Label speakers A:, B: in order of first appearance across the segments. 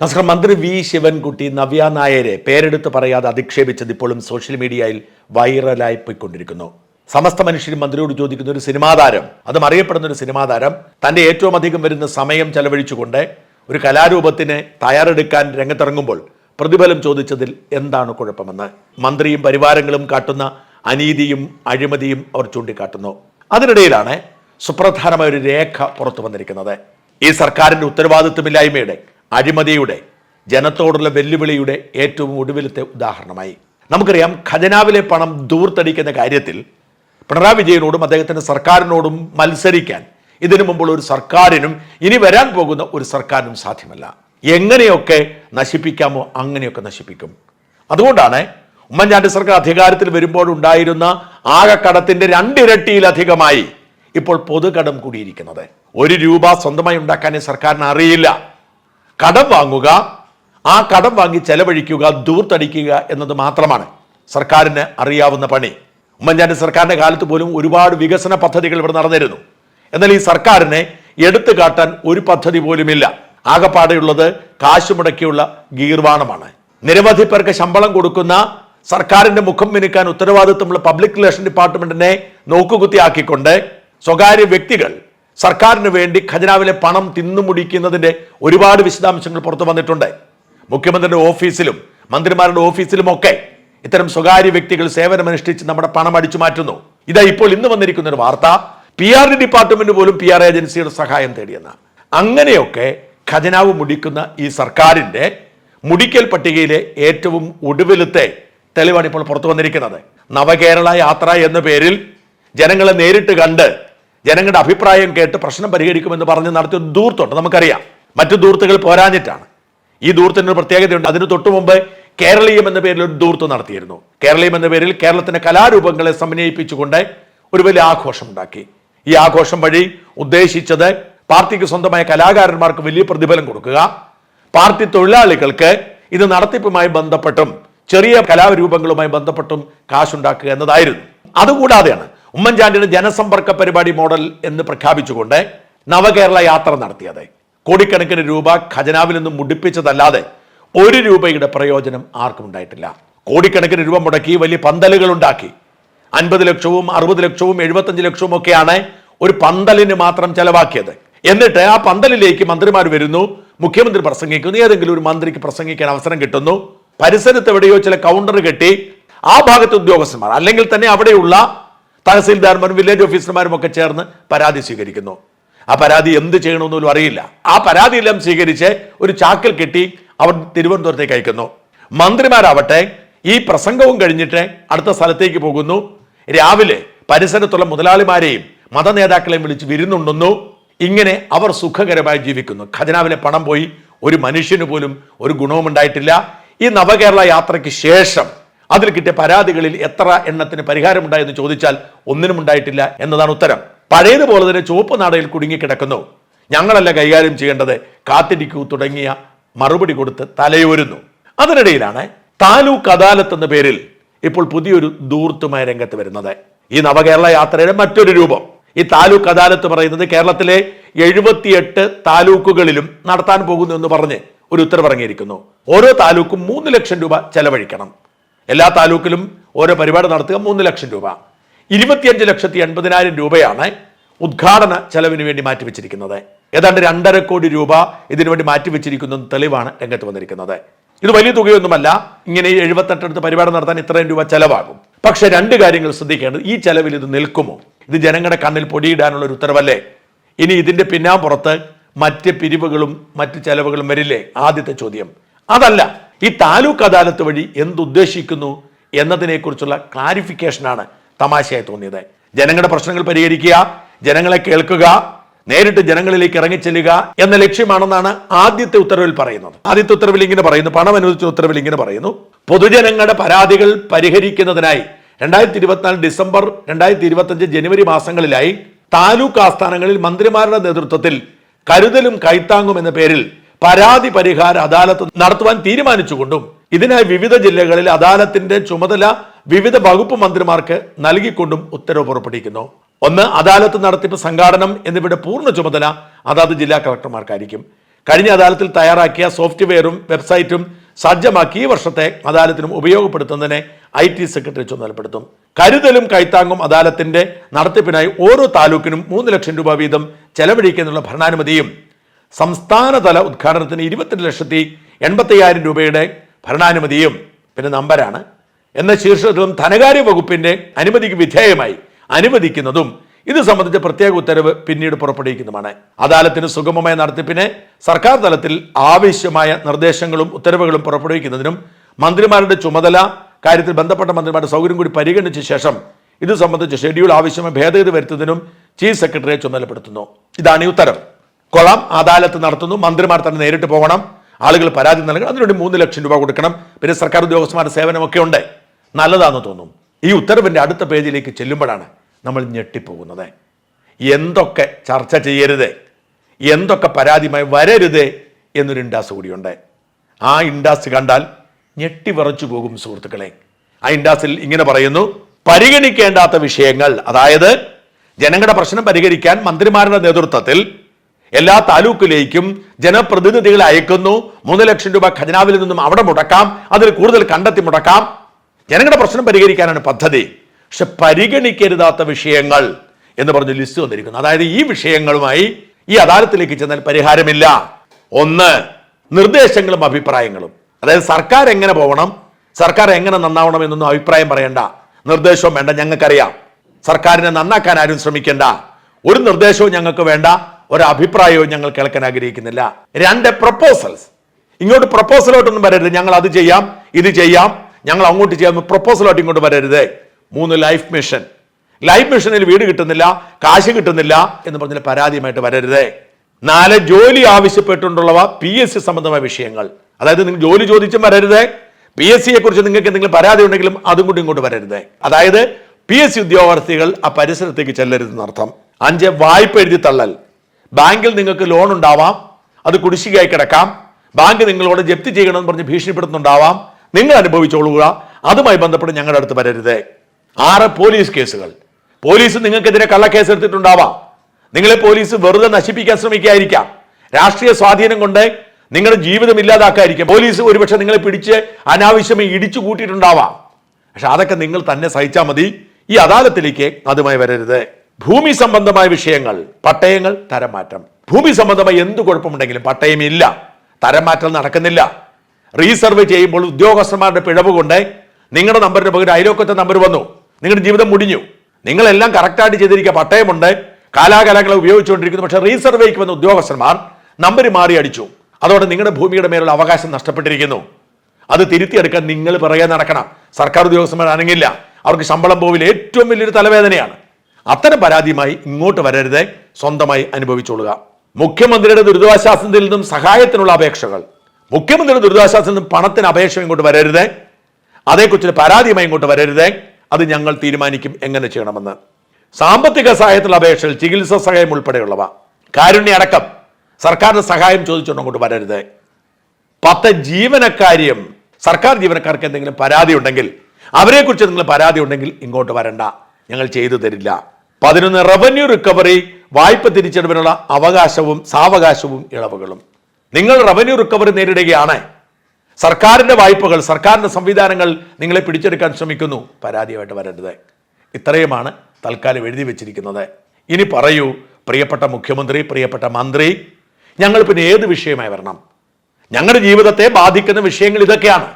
A: നമസ്കാരം. മന്ത്രി വി ശിവൻകുട്ടി നവ്യ നായരെ പേരെടുത്ത് പറയാതെ അധിക്ഷേപിച്ചത് ഇപ്പോഴും സോഷ്യൽ മീഡിയയിൽ വൈറലായി പോയിക്കൊണ്ടിരിക്കുന്നു. സമസ്ത മനുഷ്യരും മന്ത്രിയോട് ചോദിക്കുന്ന ഒരു സിനിമാ താരം അതും അറിയപ്പെടുന്ന ഒരു സിനിമാ താരം തന്റെ ഏറ്റവും അധികം വരുന്ന സമയം ചെലവഴിച്ചുകൊണ്ട് ഒരു കലാരൂപത്തിന് തയ്യാറെടുക്കാൻ രംഗത്തിറങ്ങുമ്പോൾ പ്രതിഫലം ചോദിച്ചതിൽ എന്താണ് കുഴപ്പമെന്ന് മന്ത്രിയും പരിവാരങ്ങളും കാട്ടുന്ന അനീതിയും അഴിമതിയും അവർ ചൂണ്ടിക്കാട്ടുന്നു. അതിനിടയിലാണ് സുപ്രധാനമായ ഒരു രേഖ പുറത്തു വന്നിരിക്കുന്നത്. ഈ സർക്കാരിന്റെ ഉത്തരവാദിത്വമില്ലായ്മയുടെ അഴിമതിയുടെ ജനത്തോടുള്ള വെല്ലുവിളിയുടെ ഏറ്റവും ഒടുവിലത്തെ ഉദാഹരണമായി. നമുക്കറിയാം ഖജനാവിലെ പണം ദൂർത്തടിക്കുന്ന കാര്യത്തിൽ പിണറായി വിജയനോടും അദ്ദേഹത്തിന്റെ സർക്കാരിനോടും മത്സരിക്കാൻ ഇതിനു മുമ്പുള്ള ഒരു സർക്കാരിനും ഇനി വരാൻ പോകുന്ന ഒരു സർക്കാരിനും സാധ്യമല്ല. എങ്ങനെയൊക്കെ നശിപ്പിക്കാമോ അങ്ങനെയൊക്കെ നശിപ്പിക്കും. അതുകൊണ്ടാണ് ഉമ്മൻചാണ്ടി സർക്കാർ അധികാരത്തിൽ വരുമ്പോൾ ഉണ്ടായിരുന്ന ആകെ കടത്തിന്റെ രണ്ടിരട്ടിയിലധികമായി ഇപ്പോൾ പൊതുകടം കൂടിയിരിക്കുന്നത്. ഒരു രൂപ സ്വന്തമായി ഉണ്ടാക്കാനേ സർക്കാരിന് അറിയില്ല. കടം വാങ്ങുക ആ കടം വാങ്ങി ചെലവഴിക്കുക ദൂർത്തടിക്കുക എന്നത് മാത്രമാണ് സർക്കാരിന് അറിയാവുന്ന പണി. ഉമ്മൻചാണ്ടി സർക്കാരിന്റെ കാലത്ത് പോലും ഒരുപാട് വികസന പദ്ധതികൾ ഇവിടെ നടന്നിരുന്നു. എന്നാൽ ഈ സർക്കാരിനെ എടുത്തു കാട്ടാൻ ഒരു പദ്ധതി പോലുമില്ല. ആകെപ്പാടെയുള്ളത് കാശ് മുടക്കിയുള്ള ഗീർവാണമാണ്. നിരവധി പേർക്ക് ശമ്പളം കൊടുക്കുന്ന സർക്കാരിന്റെ മുഖം മിനുക്കാൻ ഉത്തരവാദിത്വമുള്ള പബ്ലിക് റിലേഷൻ ഡിപ്പാർട്ട്മെന്റിനെ നോക്കുകുത്തിയാക്കിക്കൊണ്ട് സ്വകാര്യ വ്യക്തികൾ സർക്കാരിന് വേണ്ടി ഖജനാവിലെ പണം തിന്നുമുടിക്കുന്നതിന്റെ ഒരുപാട് വിശദാംശങ്ങൾ പുറത്തു വന്നിട്ടുണ്ട്. മുഖ്യമന്ത്രിയുടെ ഓഫീസിലും മന്ത്രിമാരുടെ ഓഫീസിലും ഒക്കെ ഇത്തരം സ്വകാര്യ വ്യക്തികൾ സേവനമനുഷ്ഠിച്ച് നമ്മുടെ പണം അടിച്ചു മാറ്റുന്നു. ഇതാ ഇപ്പോൾ ഇന്ന് വന്നിരിക്കുന്ന ഒരു വാർത്ത. പി ആർ ഡി ഡിപ്പാർട്ട്മെന്റ് പോലും പി ആർ ഏജൻസിയുടെ സഹായം തേടിയെന്ന. അങ്ങനെയൊക്കെ ഖജനാവ് മുടിക്കുന്ന ഈ സർക്കാരിന്റെ മുടിക്കൽ പട്ടികയിലെ ഏറ്റവും ഒടുവിലത്തെ തെളിവാണ് ഇപ്പോൾ പുറത്തു വന്നിരിക്കുന്നത്. നവകേരള യാത്ര എന്ന പേരിൽ ജനങ്ങളെ നേരിട്ട് കണ്ട് ജനങ്ങളുടെ അഭിപ്രായം കേട്ട് പ്രശ്നം പരിഹരിക്കുമെന്ന് പറഞ്ഞ് നടത്തിയ ദൂർത്തുണ്ട് നമുക്കറിയാം. മറ്റു ദൂർത്തുകൾ പോരാഞ്ഞിട്ടാണ്. ഈ ദൂർത്തിന് ഒരു പ്രത്യേകതയുണ്ട്. അതിന് തൊട്ടു മുമ്പ് കേരളീയം എന്ന പേരിൽ ഒരു ദൂർത്ത് നടത്തിയിരുന്നു. കേരളീയം എന്ന പേരിൽ കേരളത്തിന്റെ കലാരൂപങ്ങളെ സമന്വയിപ്പിച്ചുകൊണ്ട് ഒരു വലിയ ആഘോഷം ഉണ്ടാക്കി ഈ ആഘോഷം വഴി ഉദ്ദേശിച്ചത് പാർട്ടിക്ക് സ്വന്തമായ കലാകാരന്മാർക്ക് വലിയ പ്രതിഫലം കൊടുക്കുക. പാർട്ടി തൊഴിലാളികൾക്ക് ഇത് നടത്തിപ്പുമായി ബന്ധപ്പെട്ടും ചെറിയ കലാരൂപങ്ങളുമായി ബന്ധപ്പെട്ടും കാശുണ്ടാക്കുക എന്നതായിരുന്നു. അതുകൂടാതെയാണ് ഉമ്മൻചാണ്ടിയുടെ ജനസമ്പർക്ക പരിപാടി മോഡൽ എന്ന് പ്രഖ്യാപിച്ചുകൊണ്ട് നവകേരള യാത്ര നടത്തിയത്. കോടിക്കണക്കിന് രൂപ ഖജനാവിൽ നിന്നും മുടിപ്പിച്ചതല്ലാതെ ഒരു രൂപയുടെ പ്രയോജനം ആർക്കും ഉണ്ടായിട്ടില്ല. കോടിക്കണക്കിന് രൂപ മുടക്കി വലിയ പന്തലുകൾ ഉണ്ടാക്കി. അൻപത് ലക്ഷവും അറുപത് ലക്ഷവും എഴുപത്തഞ്ച് ലക്ഷവും ഒക്കെയാണ് ഒരു പന്തലിന് മാത്രം ചെലവാക്കിയത്. എന്നിട്ട് ആ പന്തലിലേക്ക് മന്ത്രിമാർ വരുന്നു മുഖ്യമന്ത്രി പ്രസംഗിക്കുന്നു ഏതെങ്കിലും ഒരു മന്ത്രിക്ക് പ്രസംഗിക്കാൻ അവസരം കിട്ടുന്നു. പരിസരത്ത് എവിടെയോ ചില കൗണ്ടർ കെട്ടി ആ ഭാഗത്തെ ഉദ്യോഗസ്ഥന്മാർ അല്ലെങ്കിൽ തന്നെ അവിടെയുള്ള തഹസീൽദാർമാരും വില്ലേജ് ഓഫീസർമാരും ഒക്കെ ചേർന്ന് പരാതി സ്വീകരിക്കുന്നു. ആ പരാതി എന്ത് ചെയ്യണമെന്ന് പോലും അറിയില്ല. ആ പരാതിയെല്ലാം സ്വീകരിച്ച് ഒരു ചാക്കിൽ കെട്ടി അവർ തിരുവനന്തപുരത്തേക്ക് അയക്കുന്നു. മന്ത്രിമാരാവട്ടെ ഈ പ്രസംഗവും കഴിഞ്ഞിട്ട് അടുത്ത സ്ഥലത്തേക്ക് പോകുന്നു. രാവിലെ പരിസരത്തുള്ള മുതലാളിമാരെയും മത നേതാക്കളെയും വിളിച്ച് വിരുന്നുണ്ടെന്നു ഇങ്ങനെ അവർ സുഖകരമായി ജീവിക്കുന്നു. ഖജനാവിലെ പണം പോയി ഒരു മനുഷ്യന് പോലും ഒരു ഗുണവും ഉണ്ടായിട്ടില്ല ഈ നവകേരള യാത്രയ്ക്ക് ശേഷം അതിൽ കിട്ടിയ പരാതികളിൽ എത്ര എണ്ണത്തിന് പരിഹാരമുണ്ടായെന്ന് ചോദിച്ചാൽ ഒന്നിനും ഉണ്ടായിട്ടില്ല എന്നതാണ് ഉത്തരം. പഴയതുപോലെ തന്നെ ചുവപ്പ് നാടയിൽ കുടുങ്ങിക്കിടക്കുന്നു ഞങ്ങളല്ല കൈകാര്യം ചെയ്യേണ്ടത് കാത്തിരിക്കൂ തുടങ്ങിയ മറുപടി കൊടുത്ത് തലയോരുന്നു. അതിനിടയിലാണ് താലൂക്ക് അദാലത്ത് എന്ന പേരിൽ ഇപ്പോൾ പുതിയൊരു ദൂർത്തുമായ രംഗത്ത് വരുന്നത്. ഈ നവകേരള യാത്രയുടെ മറ്റൊരു രൂപം. ഈ താലൂക്ക് അദാലത്ത് പറയുന്നത് കേരളത്തിലെ എഴുപത്തിയെട്ട് താലൂക്കുകളിലും നടത്താൻ പോകുന്നു എന്ന് പറഞ്ഞ് ഒരു ഉത്തരവിറങ്ങിയിരിക്കുന്നു ഓരോ താലൂക്കും മൂന്ന് ലക്ഷം രൂപ ചെലവഴിക്കണം. എല്ലാ താലൂക്കിലും ഓരോ പരിപാടി നടത്തുക മൂന്ന് ലക്ഷം രൂപ. ഇരുപത്തിയഞ്ച് ലക്ഷത്തി എൺപതിനായിരം രൂപയാണ് ഉദ്ഘാടന ചെലവിന് വേണ്ടി മാറ്റിവെച്ചിരിക്കുന്നത്. ഏതാണ്ട് രണ്ടര കോടി രൂപ ഇതിനുവേണ്ടി മാറ്റിവെച്ചിരിക്കുന്ന തെളിവാണ് രംഗത്ത് വന്നിരിക്കുന്നത്. ഇത് വലിയ തുകയൊന്നുമല്ല ഇങ്ങനെ എഴുപത്തെട്ടടുത്ത് പരിപാടി നടത്താൻ ഇത്രയും രൂപ ചെലവാകും. പക്ഷെ രണ്ട് കാര്യങ്ങൾ ശ്രദ്ധിക്കേണ്ടത് ഈ ചെലവിൽ ഇത് നിൽക്കുമോ? ഇത് ജനങ്ങളുടെ കണ്ണിൽ പൊടിയിടാനുള്ള ഒരു ഉത്തരവല്ലേ? ഇനി ഇതിന്റെ പിന്നാമ്പുറത്ത് മറ്റ് പിരിവുകളും മറ്റ് ചെലവുകളും വരില്ലേ? ആദ്യത്തെ ചോദ്യം. അതല്ല ഈ താലൂക്ക് അദാലത്ത് വഴി എന്തുദ്ദേശിക്കുന്നു എന്നതിനെക്കുറിച്ചുള്ള ക്ലാരിഫിക്കേഷനാണ് തമാശയായി തോന്നിയത്. ജനങ്ങളുടെ പ്രശ്നങ്ങൾ പരിഹരിക്കുക ജനങ്ങളെ കേൾക്കുക നേരിട്ട് ജനങ്ങളിലേക്ക് ഇറങ്ങിച്ചെല്ലുക എന്ന ലക്ഷ്യമാണെന്നാണ് ആദ്യത്തെ ഉത്തരവിൽ പറയുന്നത്. ആദ്യത്തെ ഉത്തരവിൽ ഇങ്ങനെ പറയുന്നു പണം അനുവദിച്ച ഉത്തരവിൽ ഇങ്ങനെ പറയുന്നു. പൊതുജനങ്ങളുടെ പരാതികൾ പരിഹരിക്കുന്നതിനായി രണ്ടായിരത്തി ഇരുപത്തിനാല് ഡിസംബർ രണ്ടായിരത്തി ഇരുപത്തഞ്ച് ജനുവരി മാസങ്ങളിലായി താലൂക്ക് ആസ്ഥാനങ്ങളിൽ മന്ത്രിമാരുടെ നേതൃത്വത്തിൽ കരുതലും കൈത്താങ്ങും എന്ന പേരിൽ പരാതി പരിഹാര അദാലത്ത് നടത്തുവാൻ തീരുമാനിച്ചുകൊണ്ടും ഇതിനായി വിവിധ ജില്ലകളിൽ അദാലത്തിന്റെ ചുമതല വിവിധ വകുപ്പ് മന്ത്രിമാർക്ക് നൽകിക്കൊണ്ടും ഉത്തരവ് പുറപ്പെടുവിക്കുന്നു. ഒന്ന് അദാലത്ത് നടത്തിപ്പ് സംഘാടനം എന്നിവയുടെ പൂർണ ചുമതല അതാത് ജില്ലാ കളക്ടർമാർക്കായിരിക്കും. കഴിഞ്ഞ അദാലത്തിൽ തയ്യാറാക്കിയ സോഫ്റ്റ്വെയറും വെബ്സൈറ്റും സജ്ജമാക്കി ഈ വർഷത്തെ അദാലത്തിനും ഉപയോഗപ്പെടുത്തുന്നതിനെ ഐ ടി സെക്രട്ടറി ചുമതലപ്പെടുത്തും. കരുതലും കൈത്താങ്ങും അദാലത്തിന്റെ നടത്തിപ്പിനായി ഓരോ താലൂക്കിനും മൂന്ന് ലക്ഷം രൂപ വീതം ചെലവഴിക്കുന്നതിനുള്ള ഭരണാനുമതിയും സംസ്ഥാനതല ഉദ്ഘാടനത്തിന് ഇരുപത്തിരണ്ട് ലക്ഷത്തി എൺപത്തയ്യായിരം രൂപയുടെ ഭരണാനുമതിയും പിന്നെ നമ്പരാണ്. എന്ന ശീർഷകത്തിലും ധനകാര്യ വകുപ്പിന്റെ അനുമതിക്ക് വിധേയമായി അനുവദിക്കുന്നതും ഇത് സംബന്ധിച്ച പ്രത്യേക ഉത്തരവ് പിന്നീട് പുറപ്പെടുവിക്കുന്നതുമാണ്. അദാലത്തിന് സുഗമമായ നടത്തിപ്പിന് സർക്കാർ തലത്തിൽ ആവശ്യമായ നിർദ്ദേശങ്ങളും ഉത്തരവുകളും പുറപ്പെടുവിക്കുന്നതിനും മന്ത്രിമാരുടെ ചുമതല കാര്യത്തിൽ ബന്ധപ്പെട്ട മന്ത്രിമാരുടെ സൗകര്യം കൂടി പരിഗണിച്ച ശേഷം ഇത് സംബന്ധിച്ച് ഷെഡ്യൂൾ ആവശ്യമായ ഭേദഗതി വരുത്തുന്നതിനും ചീഫ് സെക്രട്ടറിയെ ചുമതലപ്പെടുത്തുന്നു. ഇതാണ് ഈ ഉത്തരവ് കൊള്ളാം അദാലത്ത് നടത്തുന്നു. മന്ത്രിമാർ തന്നെ നേരിട്ട് പോകണം. ആളുകൾ പരാതി നൽകണം. അതിനുവേണ്ടി മൂന്ന് ലക്ഷം രൂപ കൊടുക്കണം. പിന്നെ സർക്കാർ ഉദ്യോഗസ്ഥന്മാരുടെ സേവനമൊക്കെ ഉണ്ട്. നല്ലതാണെന്ന് തോന്നും. ഈ ഉത്തരവിന്റെ അടുത്ത പേജിലേക്ക് ചെല്ലുമ്പോഴാണ് നമ്മൾ ഞെട്ടിപ്പോകുന്നത്. എന്തൊക്കെ ചർച്ച ചെയ്യരുത്. എന്തൊക്കെ പരാതിയുമായി വരരുത് എന്നൊരു ഇൻഡാസ് കൂടിയുണ്ട്. ആ ഇൻഡാസ് കണ്ടാൽ ഞെട്ടി വിറച്ചു പോകും സുഹൃത്തുക്കളെ. ആ ഇൻഡാസിൽ ഇങ്ങനെ പറയുന്നു. പരിഗണിക്കേണ്ടാത്ത വിഷയങ്ങൾ. അതായത് ജനങ്ങളുടെ പ്രശ്നം പരിഹരിക്കാൻ മന്ത്രിമാരുടെ നേതൃത്വത്തിൽ എല്ലാ താലൂക്കിലേക്കും ജനപ്രതിനിധികളെ അയക്കുന്നു. മൂന്ന് ലക്ഷം രൂപ ഖജനാവിൽ നിന്നും അവിടെ മുടക്കാം. അതിൽ കൂടുതൽ കണ്ടെത്തി മുടക്കാം. ജനങ്ങളുടെ പ്രശ്നം പരിഹരിക്കാനാണ് പദ്ധതി. പക്ഷെ പരിഗണിക്കരുതാത്ത വിഷയങ്ങൾ എന്ന് പറഞ്ഞ് ലിസ്റ്റ് വന്നിരിക്കുന്നു. അതായത് ഈ വിഷയങ്ങളുമായി ഈ അദാലത്തിലേക്ക് ചെന്നാൽ പരിഹാരമില്ല. ഒന്ന് നിർദ്ദേശങ്ങളും അഭിപ്രായങ്ങളും. അതായത് സർക്കാർ എങ്ങനെ പോകണം സർക്കാർ എങ്ങനെ നന്നാവണം എന്നൊന്നും അഭിപ്രായം പറയണ്ട. നിർദ്ദേശവും വേണ്ട ഞങ്ങൾക്കറിയാം. സർക്കാരിനെ നന്നാക്കാൻ ആരും ശ്രമിക്കേണ്ട. ഒരു നിർദ്ദേശവും ഞങ്ങൾക്ക് വേണ്ട. ഒരു അഭിപ്രായവും ഞങ്ങൾ കേൾക്കാൻ ആഗ്രഹിക്കുന്നില്ല. രണ്ട് പ്രപ്പോസൽസ് ഇങ്ങോട്ട് പ്രപ്പോസലോട്ടൊന്നും വരരുത്. ഞങ്ങൾ അത് ചെയ്യാം ഇത് ചെയ്യാം. ഞങ്ങൾ അങ്ങോട്ട് ചെയ്യാം പ്രപ്പോസലോട്ട് ഇങ്ങോട്ട് വരരുത്. മൂന്ന് ലൈഫ് മിഷൻ ലൈഫ് മിഷനിൽ വീട് കിട്ടുന്നില്ല കാശ് കിട്ടുന്നില്ല എന്ന് പറഞ്ഞ പരാതിയുമായിട്ട് വരരുത്. നാല് ജോലി ആവശ്യപ്പെട്ടുകൊണ്ടുള്ളവ പി എസ് സി സംബന്ധമായ വിഷയങ്ങൾ. അതായത് നിങ്ങൾ ജോലി ചോദിച്ചും വരരുത്. പി എസ് സിയെ കുറിച്ച് നിങ്ങൾക്ക് എന്തെങ്കിലും പരാതി ഉണ്ടെങ്കിലും അതും കൂടി ഇങ്ങോട്ട് വരരുത്. അതായത് പി എസ് സി ഉദ്യോഗാർത്ഥികൾ ആ പരിസരത്തേക്ക് ചെല്ലരുതെന്നർത്ഥം. അഞ്ച് വായ്പ എഴുതി തള്ളൽ. ബാങ്കിൽ നിങ്ങൾക്ക് ലോൺ ഉണ്ടാവാം അത് കുടിശ്ശികയായി കിടക്കാം. ബാങ്ക് നിങ്ങളോട് ജപ്തി ചെയ്യണമെന്ന് പറഞ്ഞ് ഭീഷണിപ്പെടുത്തുന്നുണ്ടാവാം. നിങ്ങൾ അനുഭവിച്ചോളുക അതുമായി ബന്ധപ്പെട്ട് ഞങ്ങളുടെ അടുത്ത് വരരുത്. ആറ് പോലീസ് കേസുകൾ. പോലീസ് നിങ്ങൾക്കെതിരെ കള്ളക്കേസ് എടുത്തിട്ടുണ്ടാവാം നിങ്ങളെ പോലീസ് വെറുതെ നശിപ്പിക്കാൻ ശ്രമിക്കായിരിക്കാം രാഷ്ട്രീയ സ്വാധീനം കൊണ്ട് നിങ്ങളുടെ ജീവിതം ഇല്ലാതാക്കായിരിക്കും പോലീസ് ഒരുപക്ഷെ നിങ്ങളെ പിടിച്ച് അനാവശ്യമായി ഇടിച്ചു കൂട്ടിയിട്ടുണ്ടാവാം. പക്ഷെ അതൊക്കെ നിങ്ങൾ തന്നെ സഹിച്ചാൽ മതി. ഈ അദാലത്തിലേക്ക് അതുമായി വരരുത്. ഭൂമി സംബന്ധമായ വിഷയങ്ങൾ പട്ടയങ്ങൾ തരം മാറ്റം ഭൂമി സംബന്ധമായി എന്ത് കുഴപ്പമുണ്ടെങ്കിലും പട്ടയം ഇല്ല. തരം മാറ്റം നടക്കുന്നില്ല. റീസർവ് ചെയ്യുമ്പോൾ ഉദ്യോഗസ്ഥന്മാരുടെ പിഴവ് കൊണ്ട് നിങ്ങളുടെ നമ്പറിന് പകരം അയലോക്കത്തെ നമ്പർ വന്നു. നിങ്ങളുടെ ജീവിതം മുടിഞ്ഞു. നിങ്ങളെല്ലാം കറക്റ്റായിട്ട് ചെയ്തിരിക്കുക പട്ടയമുണ്ട്. കാലാകാലങ്ങളെ ഉപയോഗിച്ചുകൊണ്ടിരിക്കുന്നു. പക്ഷേ റീസർവേക്ക് വന്ന ഉദ്യോഗസ്ഥന്മാർ നമ്പർ മാറി അടിച്ചു. അതോടെ നിങ്ങളുടെ ഭൂമിയുടെ മേലുള്ള അവകാശം നഷ്ടപ്പെട്ടിരിക്കുന്നു. അത് തിരുത്തിയെടുക്കാൻ നിങ്ങൾ പിറകെ നടക്കണം. സർക്കാർ ഉദ്യോഗസ്ഥന്മാർ അനങ്ങില്ല. അവർക്ക് ശമ്പളം പോവില്ല ഏറ്റവും വലിയൊരു തലവേദനയാണ്. അത്തരം പരാതിയുമായി ഇങ്ങോട്ട് വരരുത്. സ്വന്തമായി അനുഭവിച്ചോളുക. മുഖ്യമന്ത്രിയുടെ ദുരിതാശ്വാസത്തിൽ നിന്നും സഹായത്തിനുള്ള അപേക്ഷകൾ. മുഖ്യമന്ത്രിയുടെ ദുരിതാശ്വാസത്തിൽ നിന്നും പണത്തിന് അപേക്ഷ ഇങ്ങോട്ട് വരരുത്. അതേക്കുറിച്ച് പരാതിയുമായി ഇങ്ങോട്ട് വരരുത്. അത് ഞങ്ങൾ തീരുമാനിക്കും എങ്ങനെ ചെയ്യണമെന്ന്. സാമ്പത്തിക സഹായത്തിലുള്ള അപേക്ഷകൾ ചികിത്സാ സഹായം ഉൾപ്പെടെയുള്ളവ. കാരുണ്യ അടക്കം. സർക്കാരിന്റെ സഹായം ചോദിച്ചുകൊണ്ട് അങ്ങോട്ട് വരരുത്. പത്ത് ജീവനക്കാര്യം സർക്കാർ ജീവനക്കാർക്ക് എന്തെങ്കിലും പരാതി ഉണ്ടെങ്കിൽ അവരെക്കുറിച്ച് നിങ്ങൾ പരാതി ഉണ്ടെങ്കിൽ ഇങ്ങോട്ട് വരണ്ട. ഞങ്ങൾ ചെയ്തു തരില്ല. പതിനൊന്ന് റവന്യൂ റിക്കവറി വായ്പ തിരിച്ചടവിനുള്ള അവകാശവും സാവകാശവും ഇളവുകളും. നിങ്ങൾ റവന്യൂ റിക്കവറി നേരിടുകയാണ്. സർക്കാരിന്റെ വായ്പകൾ സർക്കാരിന്റെ സംവിധാനങ്ങൾ നിങ്ങളെ പിടിച്ചെടുക്കാൻ ശ്രമിക്കുന്നു. പരാതിയായിട്ട് വരേണ്ടത് ഇത്രയുമാണ് തൽക്കാലം എഴുതി വെച്ചിരിക്കുന്നത്. ഇനി പറയൂ പ്രിയപ്പെട്ട മുഖ്യമന്ത്രി പ്രിയപ്പെട്ട മന്ത്രി ഞങ്ങൾ പിന്നെ ഏത് വിഷയമായി വരണം? ഞങ്ങളുടെ ജീവിതത്തെ ബാധിക്കുന്ന വിഷയങ്ങൾ ഇതൊക്കെയാണ്.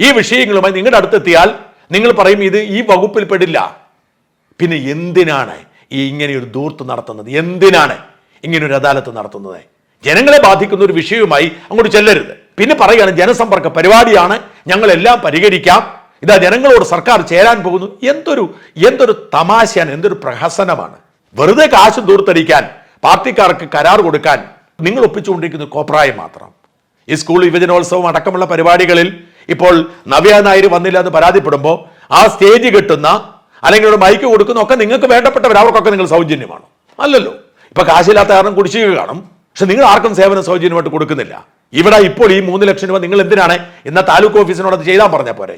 A: ഈ വിഷയങ്ങളുമായി നിങ്ങളുടെ അടുത്തെത്തിയാൽ നിങ്ങൾ പറയും ഇത് ഈ വകുപ്പിൽ പെടില്ല. പിന്നെ എന്തിനാണ് ഈ ഇങ്ങനെ ഒരു ദൂർത്ത് നടത്തുന്നത്? എന്തിനാണ് ഇങ്ങനെ ഒരു അദാലത്ത് നടത്തുന്നത്? ജനങ്ങളെ ബാധിക്കുന്ന ഒരു വിഷയവുമായി അങ്ങോട്ട് ചെല്ലരുത്. പിന്നെ പറയുകയാണ് ജനസമ്പർക്ക പരിപാടിയാണ് ഞങ്ങളെല്ലാം പരിഹരിക്കാം ഇതാ ജനങ്ങളോട് സർക്കാർ ചേരാൻ പോകുന്നു. എന്തൊരു എന്തൊരു തമാശയാണ് എന്തൊരു പ്രഹസനമാണ്. വെറുതെ കാശ് ദൂർത്തടിക്കാൻ പാർട്ടിക്കാർക്ക് കരാർ കൊടുക്കാൻ നിങ്ങൾ ഒപ്പിച്ചുകൊണ്ടിരിക്കുന്ന കോപ്രായം മാത്രം. ഈ സ്കൂൾ യുവജനോത്സവം അടക്കമുള്ള പരിപാടികളിൽ ഇപ്പോൾ നവ്യ നായർ വന്നില്ല എന്ന് പരാതിപ്പെടുമ്പോൾ ആ സ്റ്റേജ് കിട്ടുന്ന അല്ലെങ്കിൽ ഒരു മൈക്ക് കൊടുക്കുന്നൊക്കെ നിങ്ങൾക്ക് വേണ്ടപ്പെട്ടവർ അവർക്കൊക്കെ നിങ്ങൾ സൗജന്യമാണ്. അല്ലല്ലോ. ഇപ്പൊ കാശില്ലാത്ത കാരണം കുടിശ്ശിക കാണും. പക്ഷെ നിങ്ങൾ ആർക്കും സേവനം സൗജന്യമായിട്ട് കൊടുക്കുന്നില്ല. ഇവിടെ ഇപ്പോൾ ഈ മൂന്ന് ലക്ഷം രൂപ നിങ്ങൾ എന്തിനാണ് ഇന്ന താലൂക്ക് ഓഫീസിനോട് അത് ചെയ്താൽ പറഞ്ഞാൽ പോരെ.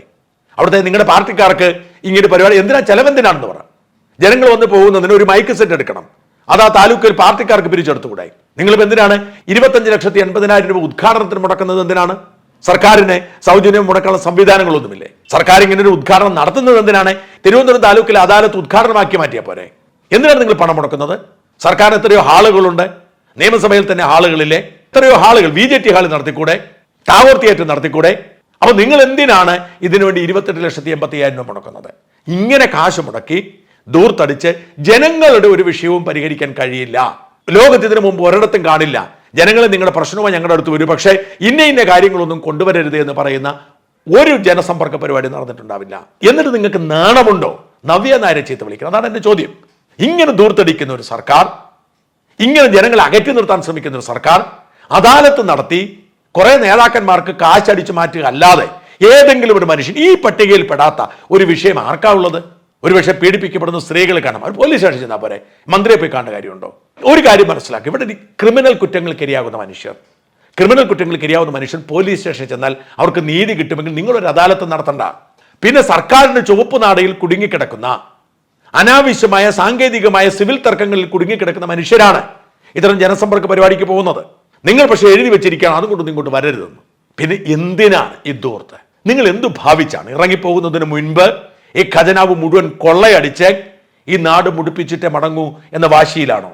A: അവിടുത്തെ നിങ്ങളുടെ പാർട്ടിക്കാർക്ക് ഇങ്ങനെ പരിപാടി എന്തിനാ ചെലവെന്തിനാണെന്ന് പറ. ജനങ്ങൾ വന്ന് പോകുന്നതിന് ഒരു മൈക്ക് സെറ്റ് എടുക്കണം. അത് ആ താലൂക്കിൽ പാർട്ടിക്കാർക്ക് പിരിച്ചെടുത്തുകൂടെ. നിങ്ങളിപ്പോൾ എന്തിനാണ് ഇരുപത്തഞ്ച് ലക്ഷത്തി എൺപതിനായിരം രൂപ ഉദ്ഘാടനത്തിന് മുടക്കുന്നത് എന്തിനാണ്? സർക്കാരിന് സൗജന്യം മുടക്കാനുള്ള സംവിധാനങ്ങളൊന്നുമില്ലേ? സർക്കാർ ഇങ്ങനെ ഒരു ഉദ്ഘാടനം നടത്തുന്നത് എന്തിനാണ്? തിരുവനന്തപുരം താലൂക്കിലെ അദാലത്ത് ഉദ്ഘാടനമാക്കി മാറ്റിയാൽ പോരെ. എന്തിനാണ് നിങ്ങൾ പണം മുടക്കുന്നത്? സർക്കാരിന് എത്രയോ ഹാളുകളുണ്ട്. നിയമസഭയിൽ തന്നെ ഹാളുകളിലെ എത്രയോ ഹാളുകൾ ബി ജെ ടി ഹാളിൽ നടത്തിക്കൂടെ? ടാഗോർ തിയേറ്റർ നടത്തിക്കൂടെ? അപ്പൊ നിങ്ങൾ എന്തിനാണ് ഇതിനുവേണ്ടി ഇരുപത്തെട്ട് ലക്ഷത്തി എൺപത്തി അയ്യായിരം രൂപ മുടക്കുന്നത്? ഇങ്ങനെ കാശ് മുടക്കി ദൂർത്തടിച്ച് ജനങ്ങളുടെ ഒരു വിഷയവും പരിഹരിക്കാൻ കഴിയില്ല. ലോകത്തിന് മുമ്പ് ഒരിടത്തും കാണില്ല. ജനങ്ങൾ നിങ്ങളുടെ പ്രശ്നവുമായി ഞങ്ങളുടെ അടുത്ത് വരും. പക്ഷേ ഇന്ന ഇന്ന കാര്യങ്ങളൊന്നും കൊണ്ടുവരരുത് എന്ന് പറയുന്ന ഒരു ജനസമ്പർക്ക പരിപാടി നടന്നിട്ടുണ്ടാവില്ല. എന്നിട്ട് നിങ്ങൾക്ക് നാണമുണ്ടോ? നവ്യ നായരെ ചീത്ത വിളിക്കണം. അതാണ് എന്റെ ചോദ്യം. ഇങ്ങനെ ദൂർത്തടിക്കുന്ന ഒരു സർക്കാർ ഇങ്ങനെ ജനങ്ങളെ അകറ്റി നിർത്താൻ ശ്രമിക്കുന്ന ഒരു സർക്കാർ അദാലത്ത് നടത്തി കുറേ നേതാക്കന്മാർക്ക് കാശടിച്ചു മാറ്റുക അല്ലാതെ ഏതെങ്കിലും ഒരു മനുഷ്യൻ ഈ പട്ടികയിൽ പെടാത്ത ഒരു വിഷയം ആർക്കാ ഉള്ളത്? ഒരു പക്ഷേ പീഡിപ്പിക്കപ്പെടുന്ന സ്ത്രീകളെ കാണാം. അവർ പോലീസ് സ്റ്റേഷൻ ചെന്നാൽ പോരെ. മന്ത്രിയെ പോയി കാണേണ്ട കാര്യമുണ്ടോ? ഒരു കാര്യം മനസ്സിലാക്കി. ഇവിടെ ക്രിമിനൽ കുറ്റങ്ങൾക്ക് ഇരയാകുന്ന മനുഷ്യർ. ക്രിമിനൽ കുറ്റങ്ങൾക്ക് ഇരയാവുന്ന മനുഷ്യൻ പോലീസ് സ്റ്റേഷനിൽ ചെന്നാൽ അവർക്ക് നീതി കിട്ടുമെങ്കിൽ നിങ്ങളൊരു അദാലത്ത് നടത്തണ്ട. പിന്നെ സർക്കാരിന്റെ ചുവപ്പ് നാടയിൽ കുടുങ്ങിക്കിടക്കുന്ന അനാവശ്യമായ സാങ്കേതികമായ സിവിൽ തർക്കങ്ങളിൽ കുടുങ്ങിക്കിടക്കുന്ന മനുഷ്യരാണ് ഇത്തരം ജനസമ്പർക്ക പരിപാടിക്ക് പോകുന്നത്. നിങ്ങൾ പക്ഷേ എഴുതി വെച്ചിരിക്കുകയാണ് അതുകൊണ്ട് ഇങ്ങോട്ട് വരരുതെന്ന്. പിന്നെ എന്തിനാണ് ഇതോർത്ത് നിങ്ങൾ എന്തു ഭാവിച്ചാണ്? ഇറങ്ങിപ്പോകുന്നതിന് മുൻപ് ഈ ഖജനാവ് മുഴുവൻ കൊള്ളയടിച്ച് ഈ നാട് മുടിപ്പിച്ചിട്ടേ മടങ്ങൂ എന്ന വാശിയിലാണോ?